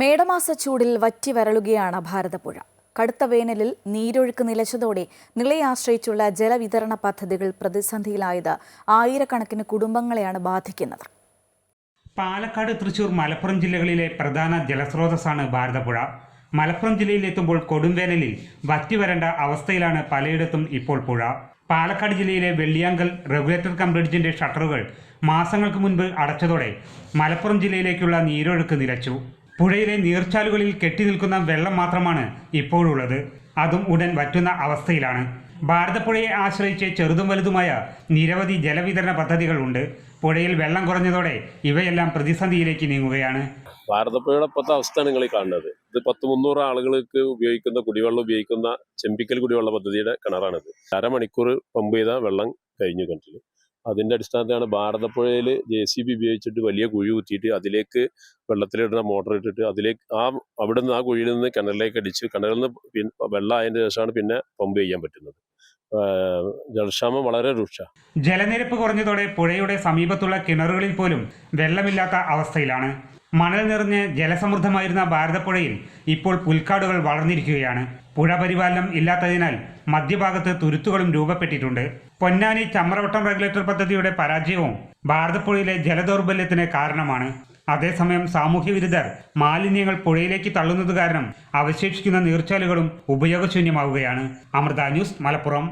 മേടമാസ ചൂടിൽ വറ്റി വരളുകയാണ് ഭാരതപ്പുഴ. കടുത്ത വേനലിൽ നീരൊഴുക്ക് നിലച്ചതോടെ നിളയെ ആശ്രയിച്ചുള്ള ജലവിതരണ പദ്ധതികൾ പ്രതിസന്ധിയിലായത് ആയിരക്കണക്കിന് കുടുംബങ്ങളെയാണ് ബാധിക്കുന്നത്. പാലക്കാട് തൃശൂർ മലപ്പുറം ജില്ലകളിലെ പ്രധാന ജലസ്രോതസ്സാണ് ഭാരതപ്പുഴ. മലപ്പുറം ജില്ലയിലെത്തുമ്പോൾ കൊടുംവേനലിൽ വറ്റി വരേണ്ട അവസ്ഥയിലാണ് പലയിടത്തും ഇപ്പോൾ പുഴ. പാലക്കാട് ജില്ലയിലെ വെള്ളിയാങ്കൽ റെഗുലേറ്റർ കം ബ്രിഡ്ജിന്റെ ഷട്ടറുകൾ മാസങ്ങൾക്ക് മുൻപ് അടച്ചതോടെ മലപ്പുറം ജില്ലയിലേക്കുള്ള നീരൊഴുക്ക് നിലച്ചു. പുഴയിലെ നീർച്ചാലുകളിൽ കെട്ടിനിൽക്കുന്ന വെള്ളം മാത്രമാണ് ഇപ്പോഴുള്ളത്. അതും ഉടൻ വറ്റുന്ന അവസ്ഥയിലാണ്. ഭാരതപ്പുഴയെ ആശ്രയിച്ച് ചെറുതും വലുതുമായ നിരവധി ജലവിതരണ പദ്ധതികളുണ്ട് പുഴയിൽ വെള്ളം കുറഞ്ഞതോടെ ഇവയെല്ലാം പ്രതിസന്ധിയിലേക്ക് നീങ്ങുകയാണ്. ഭാരതപ്പുഴയുടെ ഇപ്പോഴത്തെ അവസ്ഥയാണ് നിങ്ങൾ കാണുന്നത്. ഇത് പത്ത് മുന്നൂറ് ആളുകൾക്ക് ഉപയോഗിക്കുന്ന കുടിവെള്ളം ഉപയോഗിക്കുന്ന ചെമ്പിക്കൽ കുടിവെള്ള പദ്ധതിയുടെ കിണറാണിത്. അരമണിക്കൂർ പമ്പ് ചെയ്ത വെള്ളം കഴിഞ്ഞു കിണറ്റിൽ അതിന്റെ അടിസ്ഥാനത്തിലാണ് ഭാരതപ്പുഴയിൽ ജെ സി ബി ഉപയോഗിച്ചിട്ട് വലിയ കുഴി കുത്തിയിട്ട് അതിലേക്ക് വെള്ളത്തിലിടുന്ന മോട്ടർ ഇട്ടിട്ട് അതിലേക്ക് ആ അവിടെ നിന്ന് ആ കുഴിയിൽ നിന്ന് കിണറിലേക്ക് അടിച്ച് കിണറിൽ നിന്ന് പിന്നെ വെള്ളം ആയതിന്റെ ശേഷമാണ് പിന്നെ പമ്പ് ചെയ്യാൻ പറ്റുന്നത്. ജലക്ഷാമം വളരെ രൂക്ഷ. ജലനിരപ്പ് കുറഞ്ഞതോടെ പുഴയുടെ സമീപത്തുള്ള കിണറുകളിൽ പോലും വെള്ളമില്ലാത്ത അവസ്ഥയിലാണ്. മണൽ നിറഞ്ഞ് ജലസമൃദ്ധമായിരുന്ന ഭാരതപ്പുഴയിൽ ഇപ്പോൾ പുൽക്കാടുകൾ വളർന്നിരിക്കുകയാണ്. പുഴ പരിപാലനം ഇല്ലാത്തതിനാൽ മധ്യഭാഗത്ത് തുരുത്തുകളും രൂപപ്പെട്ടിട്ടുണ്ട്. പൊന്നാനി ചമ്രവട്ടം റെഗുലേറ്റർ പദ്ധതിയുടെ പരാജയവും ഭാരതപ്പുഴയിലെ ജലദൗർബല്യത്തിന് കാരണമാണ്. അതേസമയം സാമൂഹ്യ വിരുദ്ധർ മാലിന്യങ്ങൾ പുഴയിലേക്ക് തള്ളുന്നത് കാരണം അവശേഷിക്കുന്ന നീർച്ചാലുകളും ഉപയോഗശൂന്യമാവുകയാണ്. അമൃത ന്യൂസ് മലപ്പുറം.